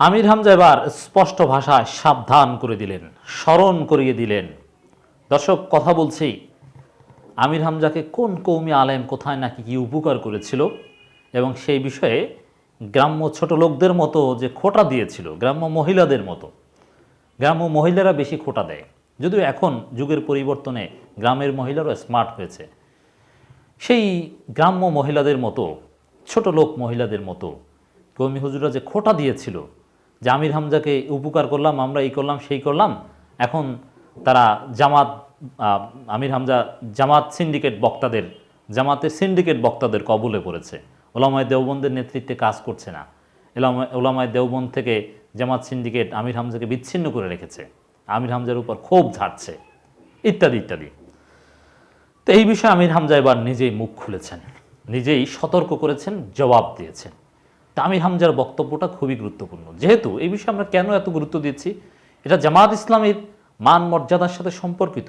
আমির হামজা এবার স্পষ্ট ভাষায় সাবধান করে দিলেন, স্মরণ করিয়ে দিলেন। দর্শক, কথা বলছি, আমির হামজাকে কোন কৌমি আলেম কোথায় নাকি কি উপকার করেছিল এবং সেই বিষয়ে গ্রাম্য ছোট লোকদের মতো যে খোটা দিয়েছিল, গ্রাম্য মহিলাদের মতো, গ্রাম্য মহিলারা বেশি খোটা দেয়। যদিও এখন যুগের পরিবর্তনে গ্রামের মহিলারও স্মার্ট হয়েছে। সেই গ্রাম্য মহিলাদের মতো, ছোট লোক মহিলাদের মতো, কৌমি হুজুরা যে খোটা দিয়েছিল যে আমির হামজাকে উপকার করলাম, আমরা এই করলাম, সেই করলাম। এখন তারা জামাত আমির হামজা জামাত সিন্ডিকেট বক্তাদের, জামাতের সিন্ডিকেট বক্তাদের কবলে পড়েছে। ওলামায় দেওবন্দের নেতৃত্বে কাজ করছে না। ওলামায় দেওবন্দ থেকে জামাত সিন্ডিকেট আমির হামজাকে বিচ্ছিন্ন করে রেখেছে। আমির হামজার উপর ক্ষোভ ঝাড়ছে। ইত্যাদি ইত্যাদি। তো এই বিষয়ে আমির হামজা এবার নিজেই মুখ খুলেছেন। নিজেই সতর্ক করেছেন, জবাব দিয়েছেন। তা আমির হামজার বক্তব্যটা খুবই গুরুত্বপূর্ণ। যেহেতু এই বিষয়ে আমরা কেন এত গুরুত্ব দিচ্ছি? এটা জামাত ইসলামের মান মর্যাদার সাথে সম্পর্কিত।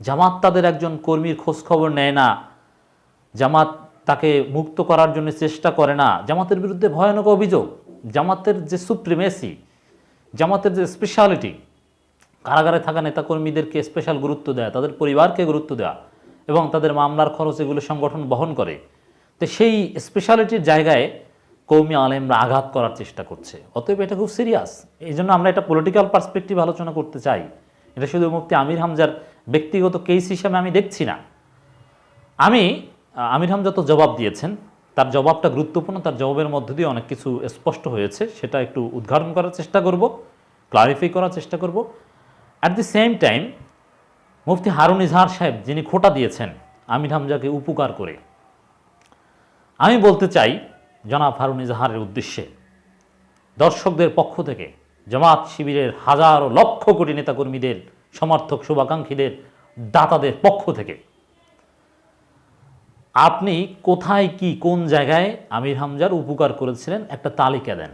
জামাত তাদের একজন কর্মীর খোঁজ খবর নেয় না। জামাত তাকে মুক্ত করার জন্য চেষ্টা করে না। জামাতের বিরুদ্ধে ভয়ানক অভিযোগ। জামাতের যে সুপ্রিমেসি, জামাতের যে স্পেশালিটি কারাগারে থাকা নেতাকর্মীদেরকে স্পেশাল গুরুত্ব দেয়, তাদের পরিবারকে গুরুত্ব দেওয়া এবং তাদের মামলার খরচ এগুলো সংগঠন বহন করে। তো সেই স্পেশালিটির জায়গায় কৌমি আলেমরা আঘাত করার চেষ্টা করছে। অতএব এটা খুব সিরিয়াস এই জন্য আমরা এটা পলিটিক্যাল পার্সপেক্টিভ আলোচনা করতে চাই। এটা শুধু মুফতি আমির হামজার ব্যক্তিগত কেস হিসাবে আমি দেখছি না। আমি, আমির হামজা তো জবাব দিয়েছেন। তার জবাবটা গুরুত্বপূর্ণ, তার জবাবের মধ্য দিয়ে অনেক কিছু স্পষ্ট হয়েছে। সেটা একটু উদ্ঘাটন করার চেষ্টা করব ক্লারিফাই করার চেষ্টা করব। At the same time Mufti Harun Izhar Saheb যিনি খোটা দিয়েছেন আমির হামজাকে উপকার করে। আমি বলতে চাই জনাব হারুন ইজাহারের উদ্দেশ্যে। দর্শকদের পক্ষ থেকে জামাত শিবিরের হাজারো লক্ষ কোটি নেতাকর্মীদের, সমর্থক শুভাকাঙ্ক্ষীদের, দাতাদের পক্ষ থেকে। আপনি কোথায়, কি, কোন জায়গায় আমির হামজার উপকার করেছিলেন একটা তালিকা দেন।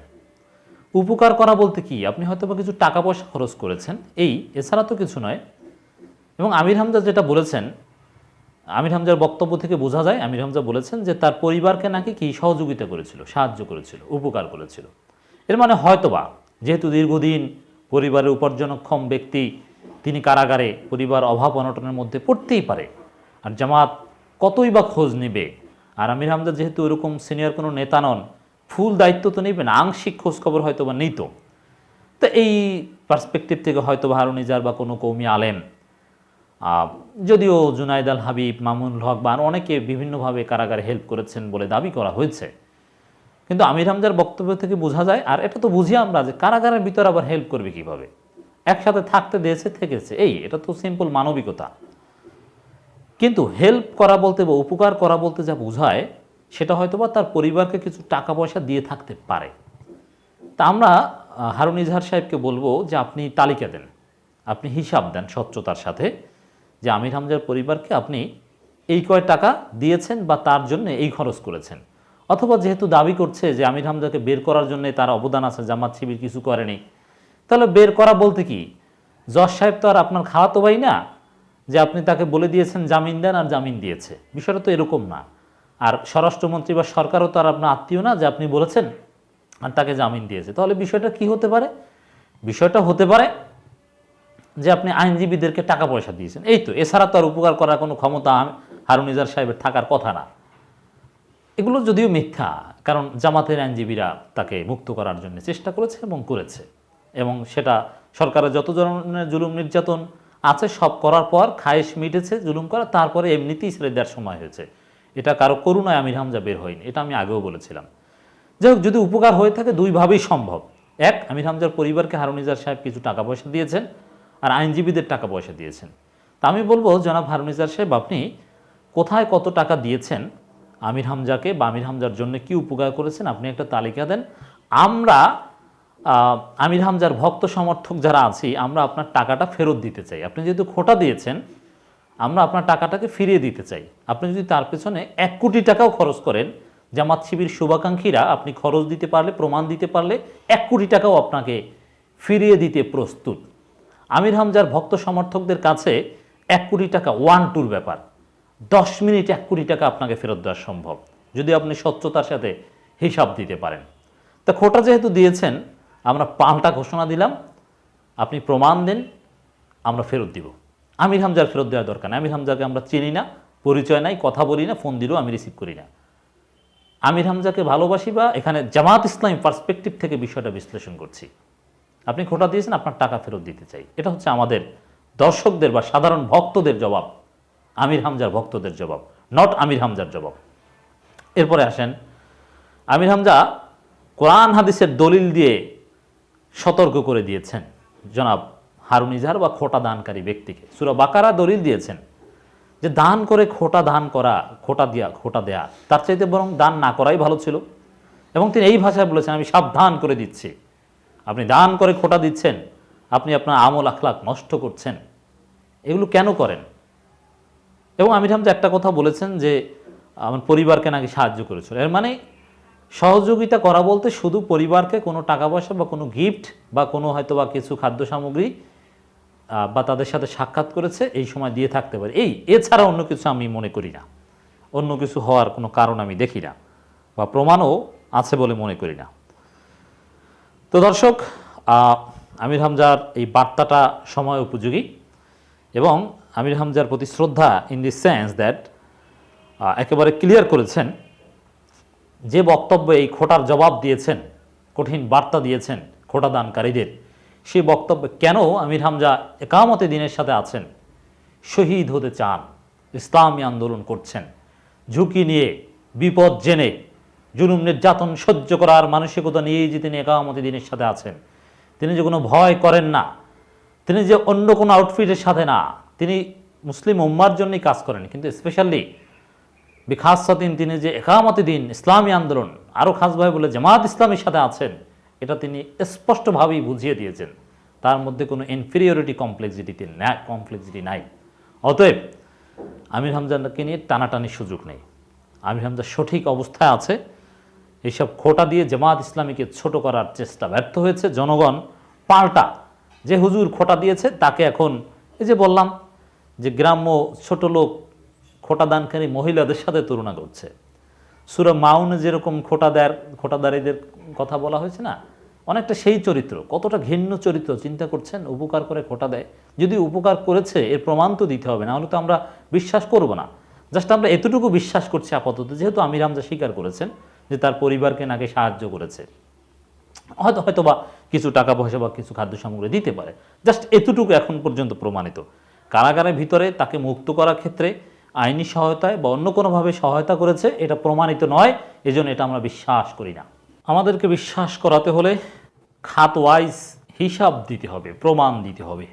উপকার করা বলতে কি? আপনি হয়তো বা কিছু টাকা পয়সা খরচ করেছেন, এই এছাড়া তো কিছু নয়। এবং আমির হামজা যেটা বলেছেন আমির হামজার বক্তব্য থেকে বোঝা যায়, আমির হামজা বলেছেন যে তার পরিবারকে নাকি কি সহযোগিতা করেছিল, সাহায্য করেছিল, উপকার করেছিল। এর মানে হয়তোবা, যেহেতু দীর্ঘদিন পরিবারের উপার্জনক্ষম ব্যক্তি, তিনি কারাগারে পরিবার অভাব অনটনের মধ্যে পড়তেই পারে। আর জামাত কতই বা খোঁজ নেবে? আর আমির হামজা যেহেতু ওরকম সিনিয়র কোনো নেতা নন, ফুল দায়িত্ব তো নেবেন, আংশিক খোঁজ খবর হয়তো বা নিত। তো এই পার্সপেক্টিভ থেকে হয়তো বা হারুন ইজার বা কোনো কৌমি আলেম যদিও জুনাইদ আল হাবিব, মামুনুল হক বা অনেকে বিভিন্নভাবে কারাগারে হেল্প করেছেন বলে দাবি করা হয়েছে। কিন্তু আমির হামজার বক্তব্য থেকে বোঝা যায়, আর এটা তো বুঝি আমরা যে কারাগারের ভিতরে আবার হেল্প করবে কীভাবে? একসাথে থাকতে দিয়েছে থেকেছে, এই এটা তো সিম্পল মানবিকতা। কিন্তু হেল্প করা বলতে বা উপকার করা বলতে যা বোঝায়, সেটা হয়তো বা তার পরিবারকে কিছু টাকা পয়সা দিয়ে থাকতে পারে। তা আমরা হারুন ইজহার সাহেবকে বলব যে আপনি তালিকা দেন, আপনি হিসাব দেন স্বচ্ছতার সাথে। যে আমির হামজার পরিবারকে আপনি এই কয় টাকা দিয়েছেন বা তার জন্য এই খরচ করেছেন। অথবা যেহেতু দাবি করছে যে আমির হামজাকে বের করার জন্য তার অবদান আছে, জামাত শিবির কিছু করেনি, তাহলে বের করা বলতে কি? জজ সাহেব তো আর আপনার খাওয়াতো ভাই না, যে আপনি তাকে বলে দিয়েছেন জামিন দেন আর জামিন দিয়েছে। বিষয়টা তো এরকম না। আর স্বরাষ্ট্রমন্ত্রী বা সরকারও তো আর আপনার আত্মীয় না, যে আপনি বলেছেন আর তাকে জামিন দিয়েছে। তাহলে বিষয়টা কি হতে পারে? বিষয়টা হতে পারে যে আপনি আইনজীবীদেরকে টাকা পয়সা দিয়েছেন। এই তো, এছাড়া তো আর উপকার করার কোনো ক্ষমতা হারুনিজার সাহেবের থাকার কথা না। এগুলো যদিও মিথ্যা, কারণ জামাতের আইনজীবীরা তাকে মুক্ত করার জন্য চেষ্টা করেছে এবং করেছে। এবং সেটা সরকারের যত ধরনের জুলুম নির্যাতন আছে, সব করার পর খায়েশ মিটেছে, জুলুম করা, তারপরে এমনিতেই ছেড়ে দেওয়ার সময় হয়েছে। এটা কারও করুণায় আমির হামজা বের হয়নি, এটা আমি আগেও বলেছিলাম। যাই হোক, যদি উপকার হয়ে থাকে, দুইভাবেই সম্ভব। এক, আমির হামজার পরিবারকে হারুনিজার সাহেব কিছু টাকা পয়সা দিয়েছেন। আর আইনজীবীদের টাকা পয়সা দিয়েছেন। তা আমি বলব, জনাব হারুনিজার সাহেব, আপনি কোথায় কত টাকা দিয়েছেন? আমির হামজাকে বা আমির হামজার জন্য কি উপকার করেছেন? আপনি একটা তালিকা দেন। আমরা আমির হামজার ভক্ত সমর্থক যারা আছি, আমরা আপনার টাকাটা ফেরত দিতে চাই। আপনি যেহেতু খোটা দিয়েছেন, আমরা আপনার টাকাটাকে ফিরিয়ে দিতে চাই। আপনি যদি তার পেছনে এক কোটি টাকাও খরচ করেন, জামাত শিবির শুভাকাঙ্ক্ষীরা আপনি খরচ দিতে পারলে, প্রমাণ দিতে পারলে, এক কোটি টাকাও আপনাকে ফিরিয়ে দিতে প্রস্তুত। আমির হামজার ভক্ত সমর্থকদের কাছে এক কোটি টাকা ওয়ান টুর ব্যাপার। দশ মিনিট এক কোটি টাকা আপনাকে ফেরত দেওয়া সম্ভব, যদি আপনি স্বচ্ছতার সাথে হিসাব দিতে পারেন। তা খোটা যেহেতু দিয়েছেন, আমরা পাল্টা ঘোষণা দিলাম, আপনি প্রমাণ দেন, আমরা ফেরত দিব। আমির হামজার ফেরত দেওয়ার দরকার নেই। আমির হামজাকে আমরা চিনি না, পরিচয় নাই, কথা বলি না, ফোন দিলেও আমি রিসিভ করি না। আমির হামজাকে ভালোবাসি বা এখানে জামাত ইসলামী পার্সপেক্টিভ থেকে বিষয়টা বিশ্লেষণ করছি। আপনি খোটা দিয়েছেন, আপনার টাকা ফেরত দিতে চাই। এটা হচ্ছে আমাদের দর্শকদের বা সাধারণ ভক্তদের জবাব, আমির হামজার ভক্তদের জবাব নট আমির হামজার জবাব। এরপরে আসেন, আমির হামজা কোরআন হাদিসের দলিল দিয়ে সতর্ক করে দিয়েছেন। জনাব হারুন ইজাহার বা খোটা দানকারী ব্যক্তিকে। সুরা বাকারা দলিল দিয়েছেন যে দান করে খোটা দান করা, খোটা দিয়া, খোটা দেয়া, তার চাইতে বরং দান না করাই ভালো ছিল। এবং তিনি এই ভাষায় বলেছেন, আমি সাবধান করে দিচ্ছি। আপনি দান করে খোটা দিচ্ছেন, আপনি আপনার আমল আখলাক নষ্ট করছেন, এগুলো কেন করেন? এবং আমির হামজা একটা কথা বলেছেন যে আমার পরিবারকে নাকি সাহায্য করেছিল। এর মানে সহযোগিতা করা বলতে শুধু পরিবারকে কোনো টাকা পয়সা বা কোনো গিফট বা কোনো হয়তো বা কিছু খাদ্য সামগ্রী বা তাদের সাথে সাক্ষাৎ করেছে, এই সময় দিয়ে থাকতে পারে। এই এছাড়া অন্য কিছু আমি মনে করি না। অন্য কিছু হওয়ার কোনো কারণ আমি দেখি না, বা প্রমাণও আছে বলে মনে করি না। তো দর্শক আমির হামজার এই বার্তাটা সময় উপযোগী এবং আমির হামজার প্রতি শ্রদ্ধা ইন দি সেন্স দ্যাট একেবারে ক্লিয়ার করেছেন যে বক্তব্য এই খোটার জবাব দিয়েছেন, কঠিন বার্তা দিয়েছেন খোটা দানকারীদের সেই বক্তব্যে কেন আমির হামজা একামতে দিনের সাথে আছেন? শহীদ হতে চান, ইসলামী আন্দোলন করছেন, ঝুঁকি নিয়ে, বিপদ জেনে জুলুম, নির্যাতন সহ্য করার মানসিকতা নিয়েই যে তিনি একামতি দিনের সাথে আছেন। তিনি যে কোনো ভয় করেন না। তিনি যে অন্য কোনো আউটফিটের সাথে না। তিনি মুসলিম উম্মার জন্যই কাজ করেন। কিন্তু স্পেশালি বিখাসাতিন তিনি যে একামতি দিন, ইসলামী আন্দোলন আরও খাসভাবে বলে জামাত ইসলামের সাথে আছেন, এটা তিনি স্পষ্টভাবেই বুঝিয়ে দিয়েছেন। তার মধ্যে কোনো ইনফিরিয়রিটি কমপ্লেক্সিটি না কমপ্লেক্সিটি নাই। অতএব আমির হামজাকে নিয়ে টানাটানির সুযোগ নেই। আমির হামজা সঠিক অবস্থায় আছে। এইসব খোটা দিয়ে জামাত ইসলামীকে ছোট করার চেষ্টা ব্যর্থ হয়েছে। জনগণ পাল্টা যে হুজুর খোটা দিয়েছে, তাকে এখন এই যে বললাম যে গ্রাম্য ছোট লোক খোটা দানকারী মহিলাদের সাথে তুলনা করছে। সুরা মাউনে যেরকম খোটা দেয়ার খোটাদারীদের কথা বলা হয়েছে না, অনেকটা সেই চরিত্র, কতটা ঘৃণ্য চরিত্র, চিন্তা করছেন, উপকার করে খোটা দেয়। যদি উপকার করেছে, এর প্রমাণ তো দিতে হবে, না হলে তো আমরা বিশ্বাস করব না। জাস্ট আমরা এতটুকু বিশ্বাস করছি আপাতত, যেহেতু আমির হামজা স্বীকার করেছেন। যে তার পরিবারকে নাকি সাহায্য করেছে। হয়তো হয়তো বা কিছু টাকা পয়সা বা কিছু খাদ্য সামগ্রী দিতে পারে। জাস্ট এতটুকু এখন পর্যন্ত প্রমাণিত। কারাগারের ভিতরে তাকে মুক্ত করার ক্ষেত্রে আইনি সহায়তায় বা অন্য কোনোভাবে সহায়তা করেছে, এটা প্রমাণিত নয়, এজন্য এটা আমরা বিশ্বাস করি না। আমাদেরকে বিশ্বাস করাতে হলে খাত ওয়াইজ হিসাব দিতে হবে, প্রমাণ দিতে হবে।